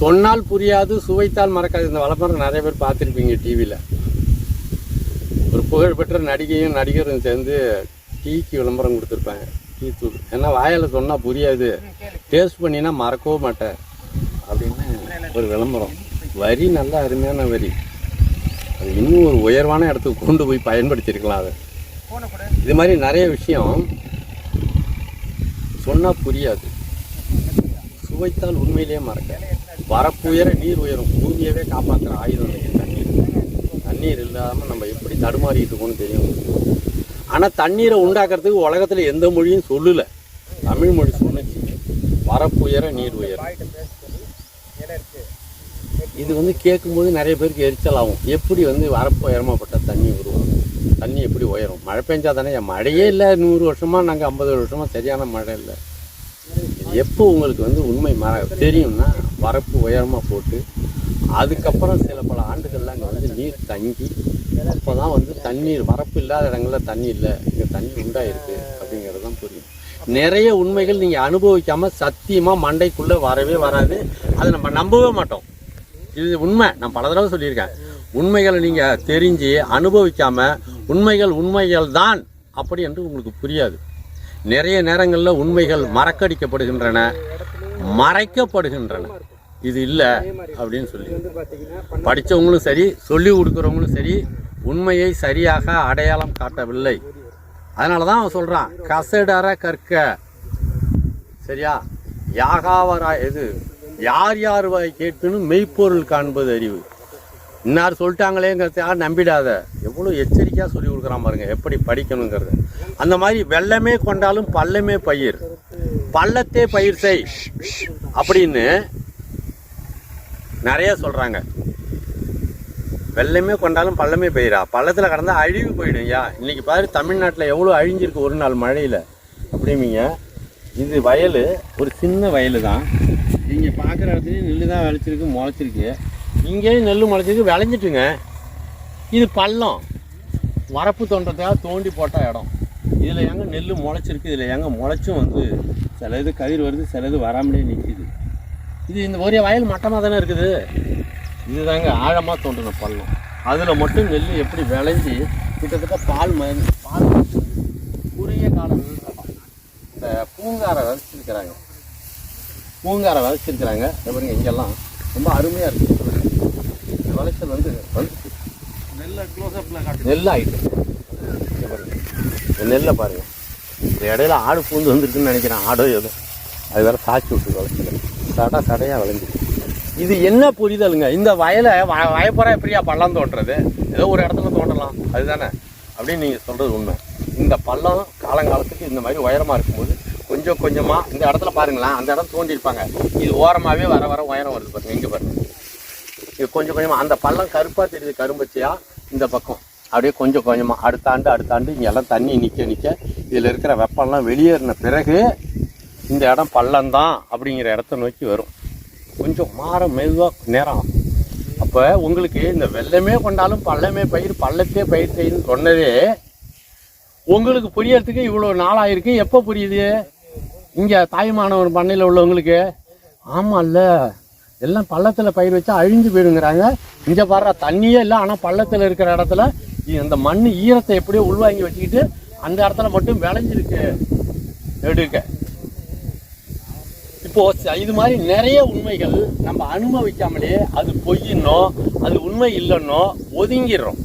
சொன்னால் புரியாது சுவைத்தால் மறக்காது. இந்த விளம்பரம் நிறைய பேர் பார்த்துருப்பீங்க டிவியில் ஒரு புகழ்பெற்ற நடிகையும் நடிகரும் சேர்ந்து டீக்கு விளம்பரம் கொடுத்துருப்பாங்க. டீ தூள். ஏன்னா வாயால் சொன்னால் புரியாது. டேஸ்ட் பண்ணினா மறக்கவும் மாட்டேன். அப்படின்னு ஒரு விளம்பரம். வரி நல்ல அருமையான வரி. அது இன்னும் ஒரு உயர்வான இடத்துக்கு கொண்டு போய் பயன்படுத்தியிருக்கலாம் அதை. இது மாதிரி நிறைய விஷயம். சொன்னால் புரியாது. சுவைத்தால் உண்மையிலேயே மறக்க. வரப்புயர நீர் உயரும். பூமியவே காப்பாற்றுற ஆயுதம் தண்ணீர். தண்ணீர் இல்லாமல் நம்ம எப்படி தடுமாறிட்டு இருக்கோம்னு தெரியும். ஆனால் தண்ணீரை உண்டாக்குறதுக்கு உலகத்தில் எந்த மொழியும் சொல்லலை. தமிழ் மொழி சொன்னுச்சு. வரப்புயர நீர் உயரும். இது வந்து கேட்கும்போது நிறைய பேருக்கு எரிச்சல் ஆகும். எப்படி வந்து வரப்பு உயரமாகப்பட்ட தண்ணி உருவாகும்? தண்ணி எப்படி உயரும்? மழை பெஞ்சா தானே? மழையே இல்லை. நூறு வருஷமாக நாங்கள் ஐம்பது வருஷமாக சரியான மழை இல்லை. எப்போ உங்களுக்கு வந்து உண்மை மர தெரியும்னா வரப்பு உயரமாக போட்டு அதுக்கப்புறம் சில பல ஆண்டுகள்லாம் அங்கே வந்து நீர் தங்கி அப்போ தான் வந்து தண்ணீர் வரப்பு இல்லாத இடங்களில் தண்ணி இல்லை இங்கே தண்ணி உண்டாயிருக்கு அப்படிங்கிறது தான் புரியும். நிறைய உண்மைகள் நீங்கள் அனுபவிக்காமல் சத்தியமாக மண்டைக்குள்ளே வரவே வராது. அதை நம்ம நம்பவே மாட்டோம். இது உண்மை. நான் பல தடவை சொல்லியிருக்கேன். உண்மைகளை நீங்கள் தெரிஞ்சு அனுபவிக்காமல் உண்மைகள் உண்மைகள் தான் அப்படி என்று உங்களுக்கு புரியாது. நிறைய நேரங்களில் உண்மைகள் மறக்கடிக்கப்படுகின்றன மறைக்கப்படுகின்றன. இது இல்லை அப்படின்னு சொல்லி. படித்தவங்களும் சரி சொல்லி கொடுக்குறவங்களும் சரி உண்மையை சரியாக அடையாளம் காட்டவில்லை. அதனால தான் அவன் சொல்கிறான் கசடர கற்க. சரியா? யாகாவரா எது? யார் யார் வாய் மெய்ப்பொருள் காண்பது அறிவு. இன்னார் சொல்லிட்டாங்களேங்கிறதுக்காக நம்பிடாத. எவ்வளோ எச்சரிக்கையாக சொல்லி கொடுக்குறான் பாருங்க எப்படி படிக்கணுங்கிறது. அந்த மாதிரி வெள்ளமே கொண்டாலும் பள்ளமே பயிர். பள்ளத்தே பயிர் செய். அப்படின்னு நிறைய சொல்கிறாங்க வெள்ளமே கொண்டாலும் பள்ளமே பயிரா பள்ளத்தில் கடந்தா அழிவு போயிடும் ஐயா. இன்றைக்கி பாரு தமிழ்நாட்டில் எவ்வளோ அழிஞ்சிருக்கு ஒரு நாள் மழையில். அப்படிமீங்க இது வயல் ஒரு சின்ன வயல் தான் நீங்கள் பார்க்குற இடத்துலையும் நெல் தான் விளைச்சிருக்கு முளைச்சிருக்கு. இங்கேயும் நெல் முளைச்சிருக்கு விளைஞ்சிட்டுங்க. இது பள்ளம். வரப்பு தோன்றதுக்காக தோண்டி போட்ட இடம். இதில் எங்கே நெல் முளைச்சிருக்கு இதில் எங்கே முளைச்சும் வந்து சில இது கதிர் வருது சில இது வராமலே நிற்கிது இது இந்த ஒரே வயல் மட்டமாக தானே இருக்குது? இதுதாங்க ஆழமாக தோன்றின பள்ளம். அதில் மட்டும் நெல் எப்படி விளைஞ்சி கிட்டத்தட்ட பால் மருந்து பால் குறுகிய காலம் இந்த பூங்காரை விதைச்சிருக்கிறாங்க. பூங்காரை விதைச்சிருக்கிறாங்க. பாருங்க இங்கெல்லாம் ரொம்ப அருமையாக இருக்குது விளைச்சல் வந்து நெல் இந்த நெல்லை பாருங்க. இந்த இடையில ஆடு பூந்து வந்திருக்குன்னு நினைக்கிறேன். ஆடோ ஏதோ. அது வேற சாச்சி விட்டு விளைச்சல சட சடையாக விளைஞ்சிருக்கு இது என்ன புரிதலுங்க? இந்த வயலை வ வயப்புறம் எப்படியா பள்ளம் தோன்றது? ஏதோ ஒரு இடத்துல தோண்டலாம். அதுதானே? அப்படின்னு நீங்கள் சொல்கிறது உண்மை. இந்த பள்ளம் காலங்காலத்துக்கு இந்த மாதிரி உயரமாக இருக்கும்போது கொஞ்சம் கொஞ்சமாக இந்த இடத்துல பாருங்களேன். அந்த இடம் தோண்டியிருப்பாங்க. இது ஓரமாகவே வர வர உயரம் வருது பாருங்க. இங்கே பாருங்க. இது கொஞ்சம் கொஞ்சமாக அந்த பள்ளம் கருப்பாக தெரியுது கரும்பச்சையா? இந்த பக்கம். அப்படியே கொஞ்சம் கொஞ்சமாக அடுத்த ஆண்டு அடுத்த ஆண்டு இங்கெல்லாம் தண்ணி நிற்க நிற்க இதில் இருக்கிற வெப்பம்லாம் வெளியேறின பிறகு இந்த இடம் பள்ளம்தான் அப்படிங்கிற இடத்த நோக்கி வரும். கொஞ்சம் மாற மெதுவாக நேரம் அப்போ உங்களுக்கு இந்த வெள்ளமே கொண்டாலும் பள்ளமே பயிர் பள்ளத்தே பயிர் செய்யுன்னு சொன்னதே உங்களுக்கு புரியறதுக்கு இவ்வளோ நாளாயிருக்கு. எப்போ புரியுது? இங்கே தாய்மானவர் பண்ணையில் உள்ளவங்களுக்கு. ஆமாம்ல எல்லாம் பள்ளத்தில் பயிர் வச்சா அழிஞ்சு போயிடுங்கிறாங்க. இங்கே பாடுற தண்ணியே இல்லை ஆனால் பள்ளத்தில் இருக்கிற இடத்துல இந்த மண் ஈரத்தை எப்படியோ உள்வாங்கி வச்சுக்கிட்டு அந்த இடத்துல மட்டும் விளைஞ்சிருக்கு. எடுக்க இப்போ ச- இது மாதிரி நிறைய உண்மைகள் நம்ம அனுபவிக்காமலே அது பொய்யின்னோ அது உண்மை இல்லைன்னோ ஒதுங்கிடுறோம்.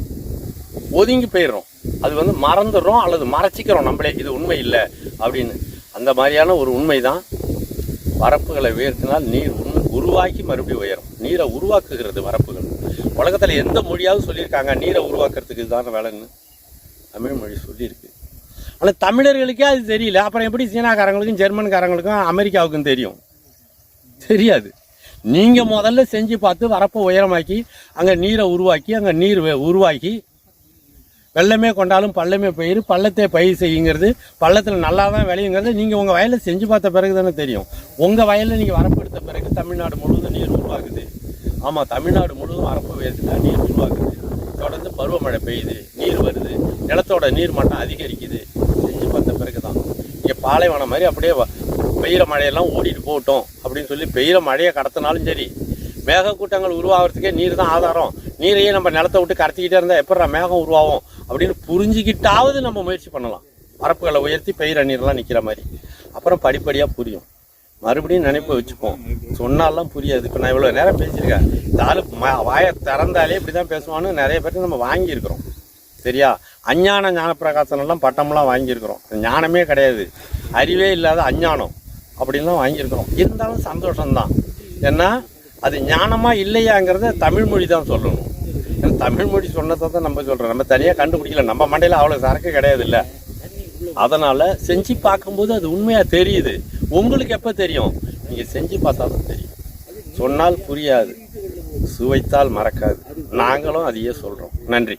ஒதுங்கி போயிடுறோம். அது வந்து மறந்துடுறோம் அல்லது மறைச்சிக்கிறோம் நம்மளே இது உண்மை இல்லை அப்படின்னு. அந்த மாதிரியான ஒரு உண்மை தான் வரப்புகளை உயர்த்தினால் நீர் உருவாக்கி மறுபடியும் உயரும். நீரை உருவாக்குகிறது வரப்புகள். உலகத்தில் எந்த மொழியாவது சொல்லியிருக்காங்க நீரை உருவாக்குறதுக்கு இதுதான வேலைன்னு? தமிழ் மொழி சொல்லியிருக்கு. ஆனால் தமிழர்களுக்கே அது தெரியல. அப்புறம் எப்படி சீனாக்காரங்களுக்கும் ஜெர்மன்காரங்களுக்கும் அமெரிக்காவுக்கும் தெரியும்? தெரியாது. நீங்கள் முதல்ல செஞ்சு பார்த்து வரப்பை உயரமாக்கி அங்கே நீரை உருவாக்கி அங்கே நீர் உருவாக்கி வெள்ளமே கொண்டாலும் பள்ளமே பயிர் பள்ளத்தை பயிர் செய்யுங்கிறது பள்ளத்தில் நல்லா தான் விளையுங்கிறது நீங்கள் உங்கள் வயலில் செஞ்சு பார்த்த பிறகு தானே தெரியும். உங்கள் வயலில் நீங்கள் வரப்படுத்த பிறகு தமிழ்நாடு முழுவதும் நீர் உருவாகுது. ஆமாம் தமிழ்நாடு முழுவதும் வரப்பு உயர்த்தினா நீர் உருவாகுது. தொடர்ந்து பருவமழை பெய்யுது நீர் வருது நிலத்தோட நீர் மட்டம் அதிகரிக்குது. செஞ்சு பார்த்த பிறகு தான் இங்கே பாலைவனம் மாதிரி அப்படியே பெய்கிற மழையெல்லாம் ஓடிட்டு போகட்டும் அப்படின்னு சொல்லி பெய்கிற மழையை கடத்தினாலும் சரி மேகக்கூட்டங்கள் உருவாகிறதுக்கே நீர் தான் ஆதாரம். நீரையே நம்ம நிலத்தை விட்டு கடத்திக்கிட்டே இருந்தால் எப்படா மேகம் உருவாகும் அப்படின்னு புரிஞ்சுக்கிட்டாவது நம்ம முயற்சி பண்ணலாம். பரப்புகளை உயர்த்தி பயிர் நீர்லாம் நிற்கிற மாதிரி. அப்புறம் படிப்படியாக புரியும். மறுபடியும் நினைப்பை வச்சுப்போம். சொன்னாலாம் புரியாது. இப்போ நான் இவ்வளோ நேரம் பேசியிருக்கேன். தாலு ம- வாயை திறந்தாலே இப்படி தான் பேசுவான்னு நிறைய பேருக்கு நம்ம வாங்கியிருக்கிறோம். சரியா? அஞ்ஞான ஞானப்பிரகாசனெல்லாம் பட்டம்லாம் வாங்கியிருக்கிறோம். ஞானமே கிடையாது. அறிவே இல்லாத அஞ்ஞானம் அப்படின்லாம் வாங்கியிருக்கிறோம். இருந்தாலும் சந்தோஷம்தான். ஏன்னா அது ஞானமா இல்லையாங்கிறத தமிழ் மொழி தான் சொல்லணும். ஏன்னா தமிழ் மொழி சொன்னதை தான் நம்ம சொல்கிறோம் நம்ம தனியாக கண்டுபிடிக்கல. நம்ம மண்டையில் அவ்வளோ சரக்கு கிடையாது இல்லை அதனால் செஞ்சு பார்க்கும்போது அது உண்மையாக தெரியுது. உங்களுக்கு எப்போ தெரியும்? நீங்கள் செஞ்சு பார்த்தா தான் தெரியும். சொன்னால் புரியாது. சுவைத்தால் மறக்காது. நாங்களும் அதையே சொல்கிறோம் நன்றி.